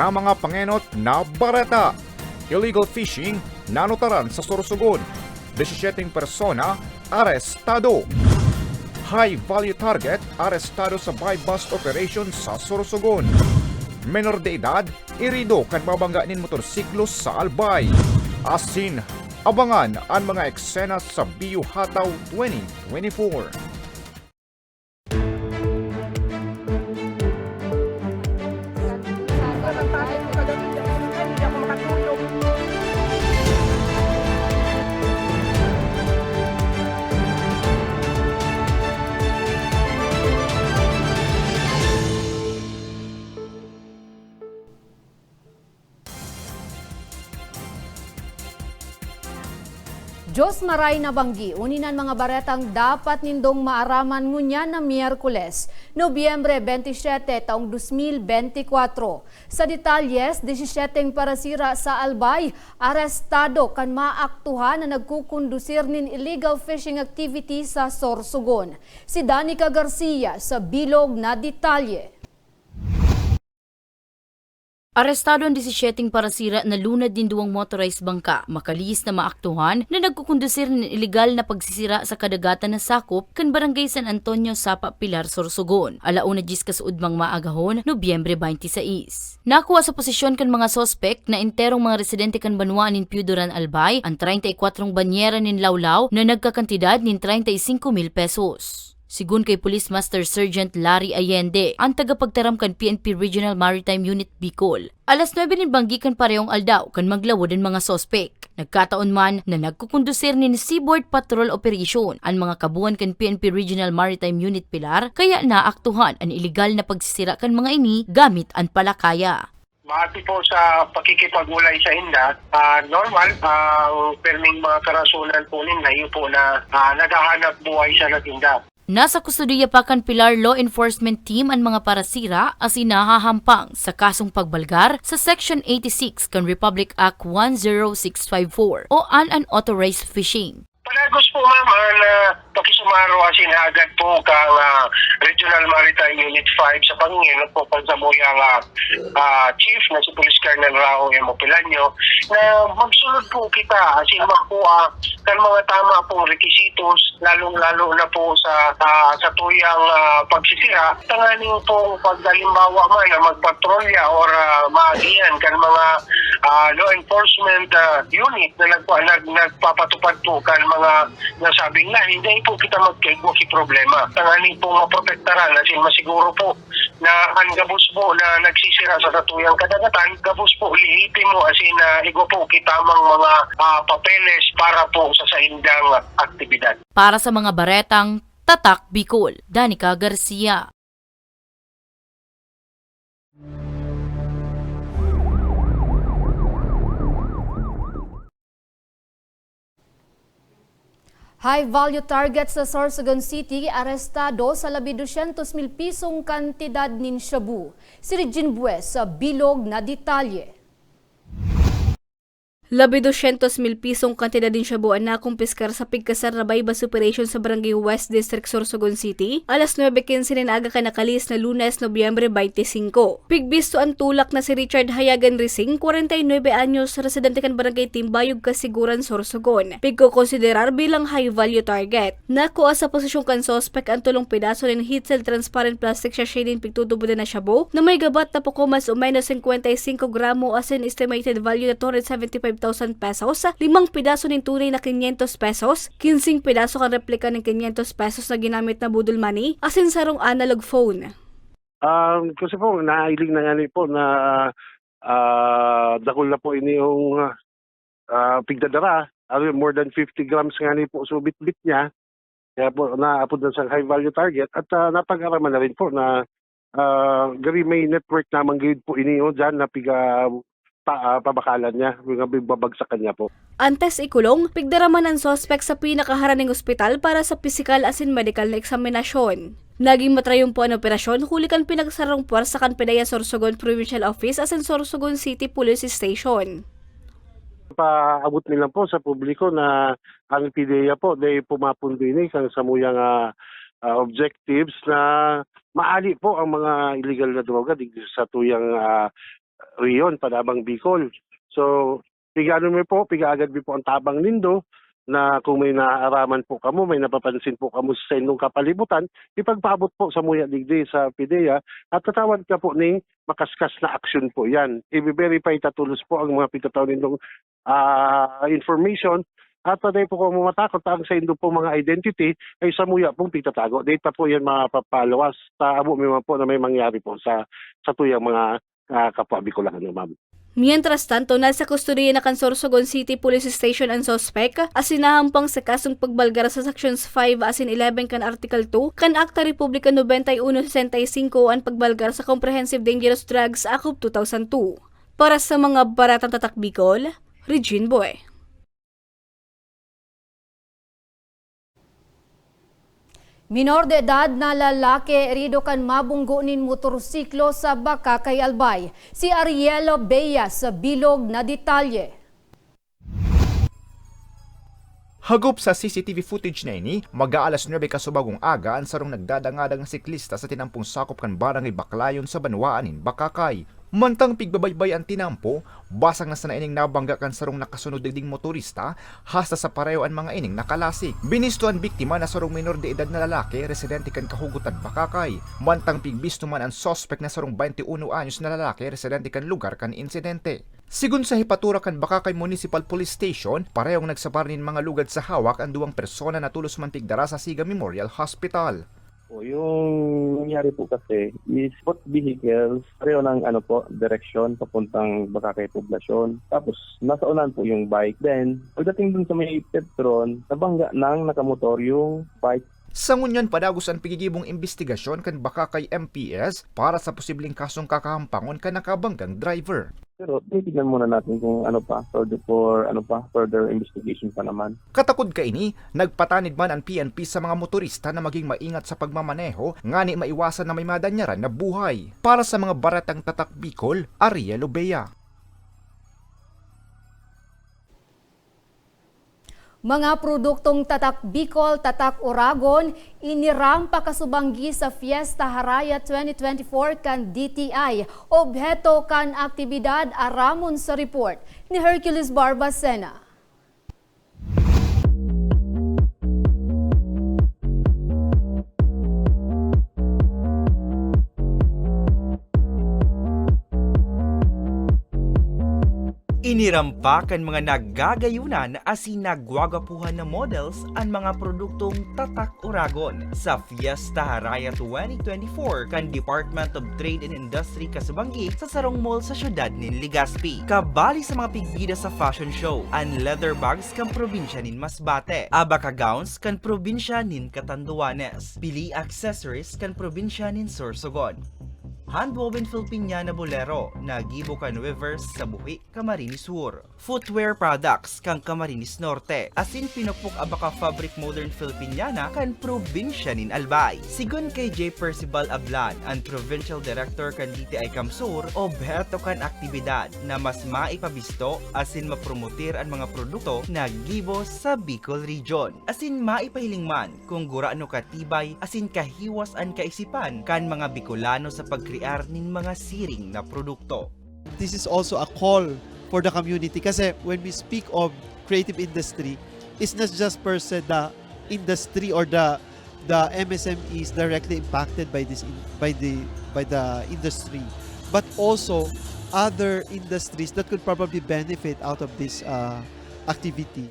sa mga pangenot na barata. Illegal fishing nanutaran sa Sorsogon. 17 persona arestado. High value target arestado sa buy bust operation sa Sorsogon. Menor de edad, irido kan mabangganin motorsiklo sa Albay. Asin, abangan ang mga eksena sa Biu Hataw 2024. Diyos maray na banggi, uninan mga baretang dapat nindong maaraman ngunya na Miyerkules, Nobyembre 27, taong 2024. Sa detalyes, 17 parasira sa Albay, arestado kan maaktuhan na nagkukondusir nin illegal fishing activity sa Sorsogon. Si Danica Garcia sa bilog na detalye. Arestado ang 17 parasira na lunad din duwang motorized bangka, makalis na maaktuhan na nagkukondusir ng iligal na pagsisira sa kadagatan na sakop kan Barangay San Antonio, Sapa, Pilar, Sorsogon. Alauna gis kasuudmang maagahon, Nobyembre 26. Nakuha sa posisyon kan mga sospek na enterong mga residente kan Banwa nin Piudoran Albay ang 34 banyera nin Lawlaw na nagkakantidad nin 35 mil pesos. Sigun kay Police Master Sergeant Larry Allende, ang tagapagtaram kan PNP Regional Maritime Unit Bicol. Alas 9 nin banggikan parehong aldaw kan maglawod ang mga sospek. Nagkataon man na nagkukondusir ni Seaboard Patrol Operation ang mga kabuan kan PNP Regional Maritime Unit Pilar kaya naaktuhan ang iligal na pagsisira kan mga ini gamit ang palakaya. Base po sa pakikipagulay sa inda, ah, normal ang perming mga karasunan po yun po na ah, naghahanap buhay sa natinda. Nasa kustodiya pa kan Pilar Law Enforcement Team ang mga parasira as inahahampang sa kasong pagbalgar sa Section 86 kan Republic Act 10654 o unauthorized fishing. Panagos po ma'am ah, na pakisumaro asin agad po kang ah, Regional Maritime Unit 5 sa pangingin po pansamuyang uh, Chief na si Police Colonel Rao M. Pilanyo na magsunod po kita asin magkuha kan mga tama pong rekisitos lalong-lalo na po sa ah, sa tuyang ah, pagsisira tanganing pong pagdalimbawa man na magpatrolya or uh, maagihan kan mga ah, law enforcement ah, unit na nagpa, nag, nagpapatupad po kan mga nasabing na hindi po kita magkaigo si problema. Tanganing po maprotektaran asin masiguro po na ang gabos po na nagsisira sa katuyang kadagatan, gabos po lihitin mo asin na igo po kitamang mga ah, papeles para po sa saindang aktibidad. Para sa mga baretang Tatak Bicol, Danica Garcia. High value target sa Sorsogon City arestado sa labi 200 mil pisong kantidad nin shabu. Si Regine Bues sa bilog na detalye. Labi 200 mil pisong kantidad din siya buwan na kumpiskar sa pigkasar na bypass operation sa Barangay West District, Sorsogon City. Alas 9.15 na aga ka nakalis na lunes, Nobyembre 25. Pigbisto ang tulak na si Richard Hayagan Rising, 49 anyos, residente kan Barangay Timbayog, Kasiguran, Sorsogon. Pigko konsiderar bilang high value target. Nakuha sa posisyon kan sospek ang tulong pedaso ng heat cell transparent plastic sachet din pigtutubo na shabu na may gabat na poko mas o menos 55 gramo as in estimated value na 275,000 pesos, limang pidaso ng tunay na 500 pesos, 15 pidaso kan replika ng 500 pesos na ginamit na budol money, as in sarong analog phone. Um, kasi po, nailing na nga po na ah dakol na po ini yung ah, pigdadara. Ano, more than 50 grams nga ni po subit-bit niya. Kaya po, naapod na sa high value target. At uh, napag-araman na rin po na ah gari may network naman gayud po ini oh, dyan na piga pa, ah, pabakalan niya, babagsakan niya po. Antes ikulong, pigdaraman ang sospek sa pinakaharaning ospital para sa physical as in medical na eksaminasyon. Naging matrayong po ang operasyon, huli kan pinagsarong puwersa kan Pinaya Sorsogon Provincial Office as in Sorsogon City Police Station. paabot nila po sa publiko na ang PDEA po day pumapundo ini sa samuyang ah, ah, objectives na maali po ang mga illegal na droga digdi sa tuyang ah, riyon padabang Bicol. So pigano mi po, pigaagad po ang tabang nindo na kung may naaaraman po kamo, may napapansin po kamo sa inyong kapalibutan, ipagpaabot po sa Muya Digdi sa PIDEA at tatawag ka po ning makaskas na action po yan. I-verify tatulos po ang mga pitataw nindong ah, information at paday po kung matakot ang sa inyong po mga identity ay sa muya pong pitatago. Data po yan mapapalawas sa abo may mga po na may mangyari po sa sa tuyang mga uh, kapwa Bicolano, ma'am. Mientras tanto, nasa kustodiya na Sorsogon City Police Station ang sospek as sinahampang sa kasong pagbalgar sa Sections 5 asin 11 kan Article 2 kan Akta Republika 9165 ang pagbalgar sa Comprehensive Dangerous Drugs Act of 2002. Para sa mga baratang tatak Bicol, Regine Boy. Minor de edad na lalaki rido kan mabunggunin motorsiklo sa Bakakay Albay. Si Arielo Beya sa bilog na detalye. Hagop sa CCTV footage na ini, mag-aalas 9 kasubagong aga ang sarong nagdadangadang siklista sa tinampong sakop kan barangay Baklayon sa Banwaanin, Bakakay. Mantang pigbabaybay ang tinampo, basang na sa naining nabangga kan sarong nakasunod ding motorista, hasta sa pareho ang mga ining nakalasik. Binisto ang biktima na sarong minor de edad na lalaki, residente kan kahugutan Bakakay. Mantang pigbisto man ang sospek na sarong 21 anyos na lalaki, residente kan lugar kan insidente. Sigun sa hipatura kan Bakakay Municipal Police Station, parehong nagsabar nin mga lugad sa hawak ang duwang persona na tulos man pigdara sa Siga Memorial Hospital. Po, yung nangyari po kasi is both vehicles, pareho ng ano po, direksyon papuntang Bakakay Poblasyon. Tapos nasa unan po yung bike. Then, pagdating dun sa may Petron, nabangga ng nakamotor yung bike. Sa ngunyan padagos ang pigigibong investigasyon kan Bakakay MPS para sa posibleng kasong kakahampangon kan nakabanggang driver. Pero titignan muna natin kung ano pa, further for ano pa, further investigation pa naman. Katakod ka ini, nagpatanid man ang PNP sa mga motorista na maging maingat sa pagmamaneho, ngani maiwasan na may madanyaran na buhay. Para sa mga baratang tatak Bicol, Ariel Obea. Mga produktong tatak Bicol, tatak Oragon, inirampa kasubanggi sa Fiesta Haraya 2024 kan DTI. Obheto kan aktibidad aramon sa report ni Hercules Barbacena. Inirampak ang mga naggagayunan asin nagwagapuhan na models ang mga produktong Tatak Oragon sa Fiesta Haraya 2024 kan Department of Trade and Industry Kasubanggi sa Sarong Mall sa syudad nin Legazpi. Kabali sa mga pigbida sa fashion show, ang leather bags kan probinsya nin Masbate, abaka gowns kan probinsya nin Catanduanes, pili accessories kan probinsya nin Sorsogon. Handwoven Filipiniana Bolero na gibo kan weavers sa Buhi, Camarines Sur. Footwear products kang Camarines Norte. Asin pinupok abaka fabric modern Filipiniana kan probinsya nin Albay. Sigun kay J. Percival Ablan, ang provincial director kan DTI Camsur, obheto kan aktibidad na mas maipabisto asin mapromotir ang mga produkto na gibo sa Bicol Region. Asin maipahiling man kung gurano katibay asin kahiwas ang kaisipan kan mga Bicolano sa nin mga siring na produkto. this is also a call for the community kasi when we speak of creative industry it's not just per se the industry or the the MSMEs directly impacted by this by the by the industry but also other industries that could probably benefit out of this uh, activity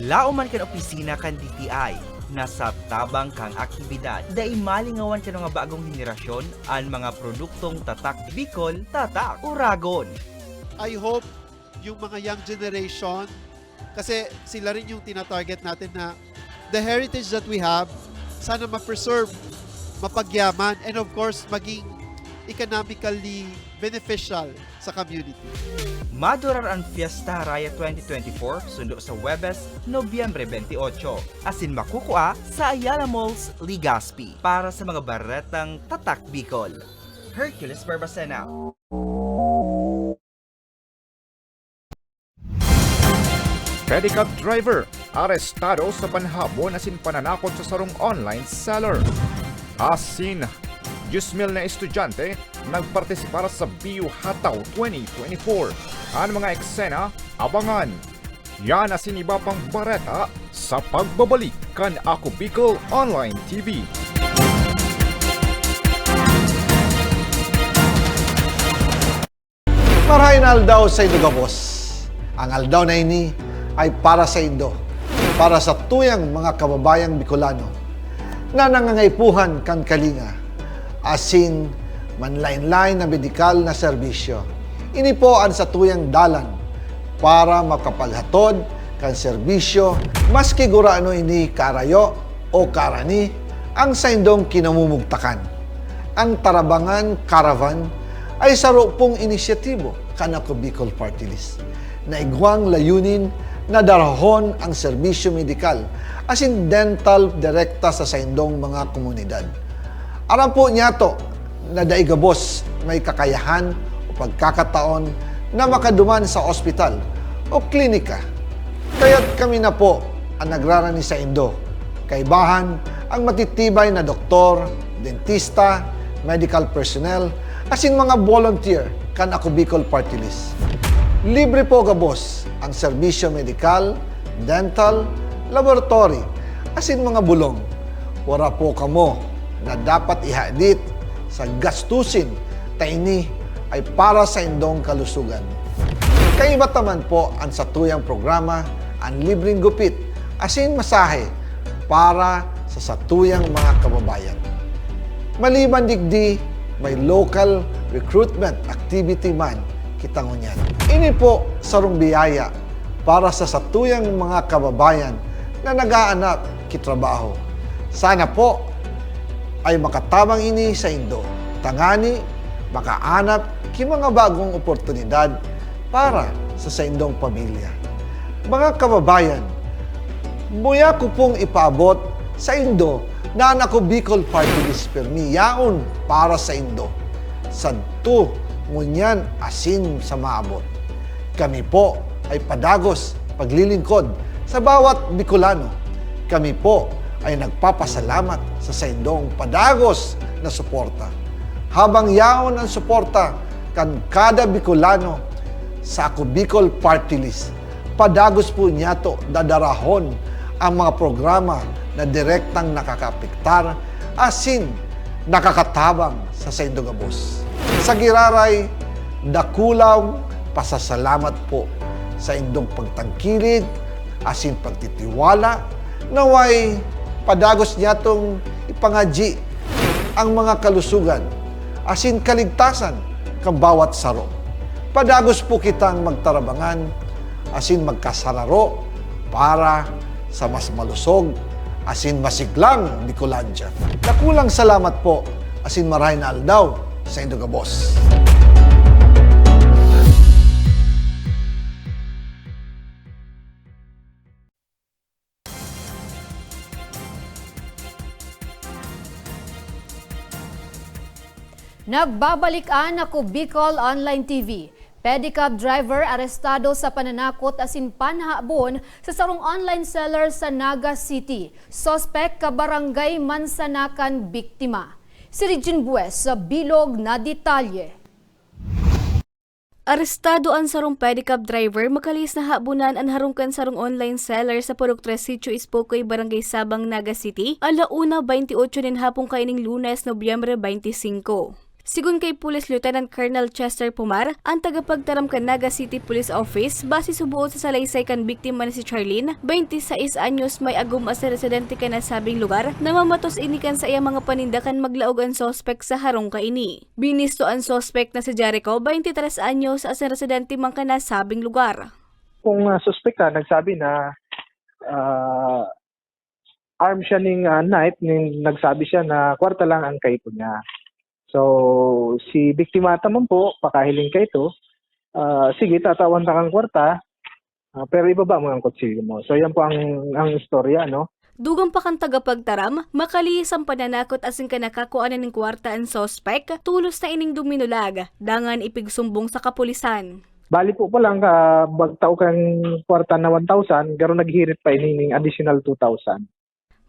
Lao man kan opisina kan DTI, nasa tabang kang aktibidad. Dai malingawan ka nga bagong henerasyon ang mga produktong tatak Bicol, tatak Uragon. I hope yung mga young generation, kasi sila rin yung tinatarget natin na the heritage that we have, sana ma-preserve, mapagyaman, and of course, maging economically beneficial sa community. Madurar ang Fiesta Haraya 2024 sundo sa Webes, Nobyembre 28. Asin makukua sa Ayala Malls, Legazpi para sa mga baretang tatak Bicol. Hercules Barbacena. Pedicab driver, arestado sa panhabon asin pananakot sa sarong online seller. Asin, 10,000 na estudyante nagpartisipar sa BU Hataw 2024. Ang mga eksena, abangan. Yan asin iba pang bareta sa pagbabalik kan Ako Bicol Online TV. Marahin aldaw sa Indo Gabos. Ang aldaw na ini ay para sa Indo, para sa tuyang mga kababayang Bicolano na nangangaipuhan kan kalinga, asin manlain-lain na medikal na serbisyo. Ini po ang sa tuyang dalan para makapaghatod kan serbisyo maski gurano ini karayo o karani ang sa indong kinamumugtakan. Ang Tarabangan Caravan ay saro pong inisyatibo kanako Bicol Party List na igwang layunin na darahon ang serbisyo medikal as in dental direkta sa saindong mga komunidad. Aram po niya to na daigabos may kakayahan o pagkakataon na makaduman sa ospital o klinika. Kaya't kami na po ang nagrarani sa Indo. Kaibahan ang matitibay na doktor, dentista, medical personnel, as in mga volunteer kan ako Bicol Party List. Libre po gabos ang serbisyo medikal, dental, laboratory, as in mga bulong. Wala po kamo na dapat ihadit sa gastusin taini ay para sa indong kalusugan. Kaiba taman po ang satuyang programa ang libreng gupit asin masahe para sa satuyang mga kababayan. Maliban digdi, may local recruitment activity man kita ngunyan. Ini po sarong biyaya para sa satuyang mga kababayan na nag-aanap kitrabaho. Sana po ay makatabang ini sa Indo. Tangani, makaanap ki mga bagong oportunidad para sa sa indong pamilya. Mga kababayan, Buya ko pong ipaabot sa Indo na anak ko Bicol Party List Permi yaon para sa Indo. Sadto, ngunyan asin sa maabot. Kami po ay padagos paglilingkod sa bawat Bicolano. Kami po ay nagpapasalamat sa saindong padagos na suporta. Habang yaon ang suporta kan kada Bicolano sa ako Bicol Party List, padagos po niya to dadarahon ang mga programa na direktang nakakapiktar asin nakakatabang sa Saindogabos. Sa Giraray, dakulaw pasasalamat po sa indong pagtangkilig asin pagtitiwala naway padagos niya tong ipangaji ang mga kalusugan asin kaligtasan kang bawat saro. Padagos po kitang magtarabangan asin magkasararo para sa mas malusog asin masiglang Bicolandia. Nakulang salamat po asin maray na aldaw sa Indogabos. Nagbabalikan ako Bicol Online TV. Pedicab driver arestado sa pananakot asin panhabon sa sarong online seller sa Naga City. Sospek kabarangay Mansanakan biktima. Si Regine Bues sa bilog na detalye. Arestado ang sarong pedicab driver makalis na habunan ang harungkan sarong online seller sa 3 Sitio Ispokoy, Barangay Sabang, Naga City, alauna 28 din hapong kaining lunes, Nobyembre 25. Sigun kay Police Lieutenant Colonel Chester Pumar, ang tagapagtaram kan Naga City Police Office, base subuot sa salaysay kan biktima ni si Charlene, 26 anyos may agum as residente ka na sabing lugar, na mamatos inikan sa iyang mga panindakan maglaog ang sospek sa harong kaini. Binisto ang sospek na si Jericho, 23 anyos as residente man ka na sabing lugar. kung uh, suspect ka, nagsabi na ah, arm siya ning ah, knife, ning nagsabi siya na kwarta lang ang kaito niya. So, si biktima naman po, pakahiling ka ito, ah, sige, tatawan ta kang kwarta, ah, pero ibaba mo ang kutsilyo mo. So, yan po ang, ang istorya, no? Dugang pa kang tagapagtaram, makalihis ang pananakot asing ka nakakuanan ng kwarta ang sospek, tulos na ining duminulag, dangan ipigsumbong sa kapulisan. Bali po pa lang, ka bagtao kang kwarta na 1,000, pero naghirit pa ini ning additional 2,000.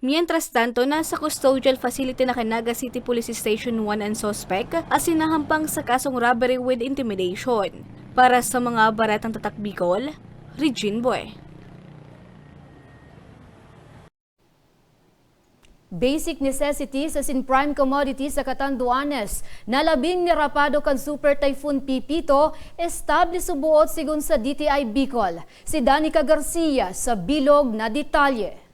Mientras tanto, nasa custodial facility na Canaga City Police Station 1 ang suspect as sinahampang sa kasong robbery with intimidation. Para sa mga baratang tatak Bicol, Regine Boy. Basic necessities as in prime commodities sa Catanduanes. Nalabing ni Rapado kan Super Typhoon Pipito, establish subuot sigun sa DTI Bicol. Si Danica Garcia sa bilog na detalye.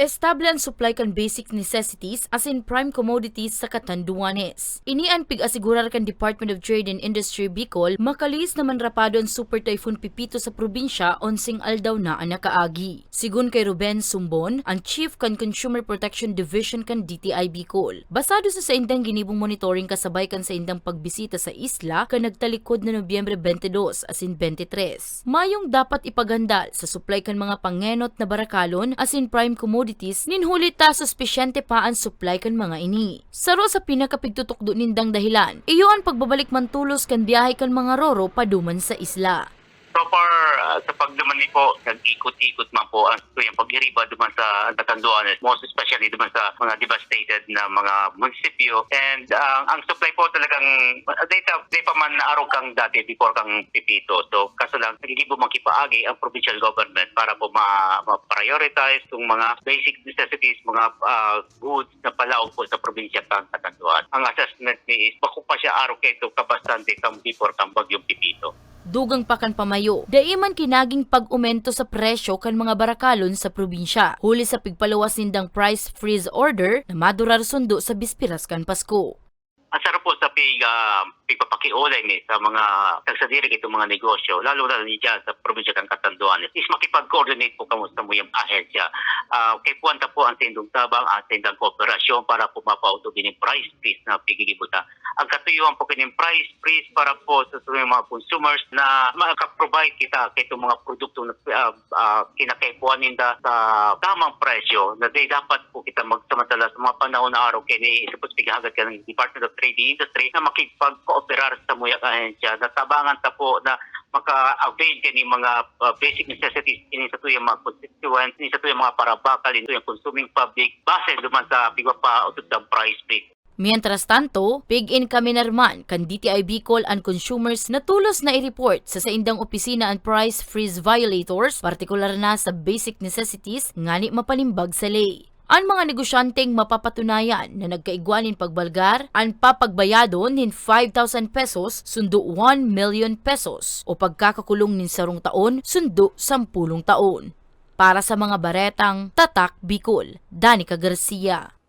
Estable ang supply kan basic necessities as in prime commodities sa Catanduanes. Inian pig-asigurar kan Department of Trade and Industry Bicol makalis naman rapado ang Super Typhoon Pipito sa probinsya onsing aldaw na ang nakaagi. Sigun kay Ruben Sumbon, ang Chief kan Consumer Protection Division kan DTI Bicol. Basado sa sa indang ginibong monitoring kasabay kan sa indang pagbisita sa isla kan nagtalikod na Nobyembre 22 as in 23. Mayong dapat ipagandal sa supply kan mga pangenot na barakalon as in prime commodities ninhuli ta suspesyente pa ang supply kan mga ini. Saro sa pinakapigtutukdo nindang dahilan, iyo ang pagbabalik mantulos kan biyahe kan mga roro paduman sa isla. So far, uh, sa pagduman po, nag-ikot-ikot man po ang tuyang pag-iriba duman sa Catanduanes, most especially duman sa mga devastated na mga munisipyo. And uh, ang supply po talagang, uh, data, di pa man naaraw kang dati before kang pipito. So kaso lang, nagigibo makipaagi ang provincial government para po ma- ma-prioritize itong mga basic necessities, mga uh, goods na palaog po sa probinsya kang Catanduanes. Ang assessment ni is, bako pa siya araw kay ito kabastante kang before kang bagyong pipito. Dugang pa kan pamayo, daiman kinaging pag-umento sa presyo kan mga barakalon sa probinsya. Huli sa pigpalawas nindang price freeze order na madurar sundo sa bispiras kan Pasko. Ang sarap po sa pig, uh, pigpapakiulay ni sa mga tagsadirig itong mga negosyo, lalo na ni dyan sa probinsya ng Catanduanes, is makipag-coordinate po kamusta mo yung ahensya. Uh, kay puwanta po ang tindong tabang at tindang kooperasyon para po mapauto yung price freeze na pigilibuta. Ang katuyuan po kanyang price freeze para po sa mga consumers na makaprovide kita kay itong mga produkto na uh, uh, kinakaipuan ninda sa tamang presyo na di dapat po kita magsamantala sa mga panahon na araw kay ni suppose pigahagat ka ng Department of Trade and Industry na makipag-cooperar sa mga ahensya na tabangan ta po na maka-avail ka ng mga uh, basic necessities ini sa tuyang mga constituents, ini sa tuyang mga parabakal, ini sa consuming public base duman sa pigwa pa utod ng price freeze. Mientras tanto, pig-in kami narman kan DTI Bicol and consumers na tulos na i-report sa saindang opisina ang price freeze violators, partikular na sa basic necessities, ngani mapanimbag sa lay. Ang mga negosyanteng mapapatunayan na nagkaigwanin pagbalgar, ang papagbayadon nin 5,000 pesos sundo 1 million pesos o pagkakakulong nin sarong taon sundo 10 taon. Para sa mga baretang Tatak Bicol, Danica Garcia.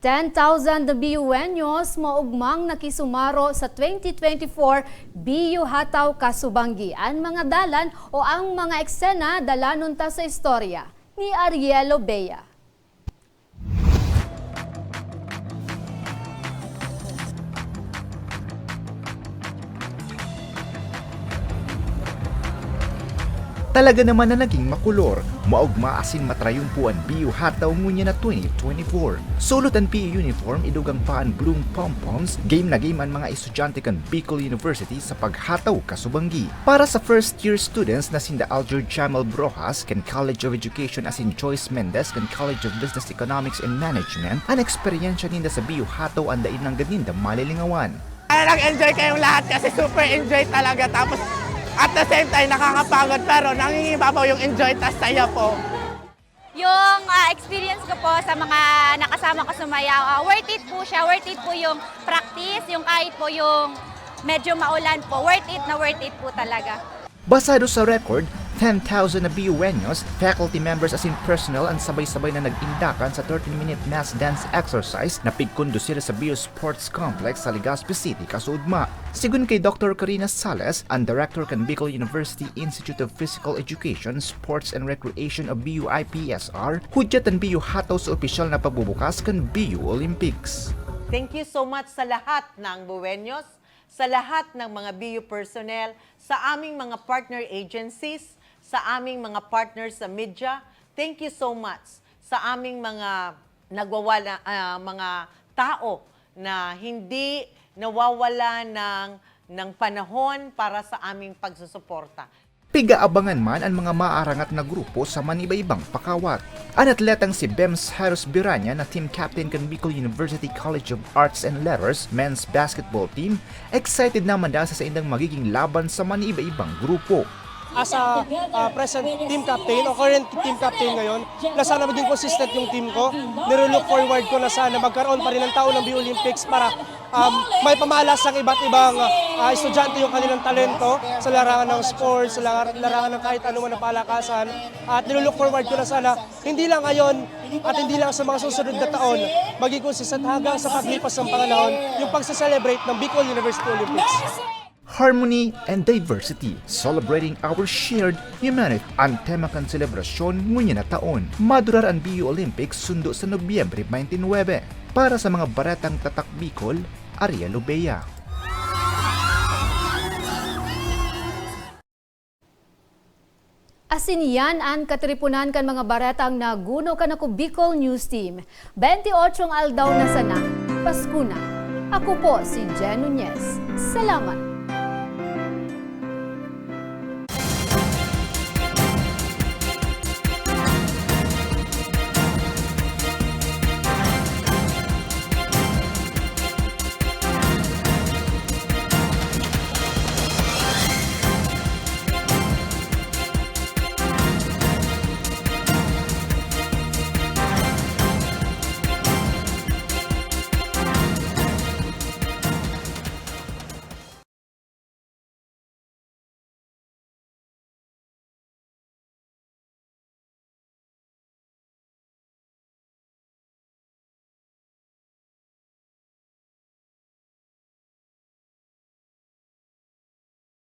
10,000 na BUenyos maugmang nakisumaro sa 2024 BU Hataw Kasubanggi. Ang mga dalan o ang mga eksena dalanon ta sa istorya ni Arielo Bea. Talaga naman na naging makulor, maugma asin matrayumpuan biyu hataw ngunya na 2024. Sulot ang PE uniform idugang paan bloom pom-poms, game na game ang mga estudyante kan Bicol University sa paghataw kasubanggi. Para sa first year students na sinda Aljur Jamal Brojas kan College of Education asin Joyce Mendez kan College of Business Economics and Management, ang eksperyensya ninda sa biyu hataw ang dain ng ganinda malilingawan. Nag-enjoy kayong lahat kasi super enjoy talaga. Tapos at the same time nakakapagod pero nangingibabaw yung enjoy tas saya po. Yung ah, experience ko po sa mga nakasama ko sumayaw, ah, worth it po siya. Worth it po yung practice, yung kahit po yung medyo maulan po. Worth it na worth it po talaga. Basado sa record, 10,000 na BUenyos, faculty members as in personnel ang sabay-sabay na nag-indakan sa 13-minute mass dance exercise na pigkondusir sa BU Sports Complex sa Legazpi City, Kasudma. Sigun kay Dr. Karina Sales, ang director kan Bicol University Institute of Physical Education, Sports and Recreation of BU IPSR, hudyat ang BU hataw sa opisyal na pagbubukas kan BU Olympics. Thank you so much sa lahat ng Buenos, sa lahat ng mga BU personnel, sa aming mga partner agencies, sa aming mga partners sa media. Thank you so much sa aming mga nagwawala ah, mga tao na hindi nawawala ng ng panahon para sa aming pagsusuporta. Pigaabangan man ang mga maarangat na grupo sa maniba-ibang pakawat. Ang atletang si Bems Harris Biranya na team captain kan Bicol University College of Arts and Letters men's basketball team, excited naman dahil sa indang magiging laban sa maniba-ibang grupo. As a uh, present team captain o current team captain ngayon na sana maging consistent yung team ko. Nire-look forward ko na sana magkaroon pa rin ng taon ng B Olympics para um, may pamalas ng iba't ibang uh, estudyante yung kanilang talento sa larangan ng sports, sa lar- larangan ng kahit ano man na palakasan. At nire-look forward ko na sana hindi lang ngayon at hindi lang sa mga susunod na taon maging consistent hanggang sa paglipas ng pangalahon yung pagsa-celebrate ng Bicol University Olympics. Harmony and Diversity, celebrating our shared humanity. Ang tema kan selebrasyon na taon. Madurar ang BU Olympics sundo sa Nobyembre 29. Para sa mga baratang tatak Bicol, Ariel Lubea. Asin yan ang katripunan kan mga baretang naguno kan ako Bicol News Team. 28 aldaw na sana, Pasko na. Ako po si Jen Nunez. Salamat.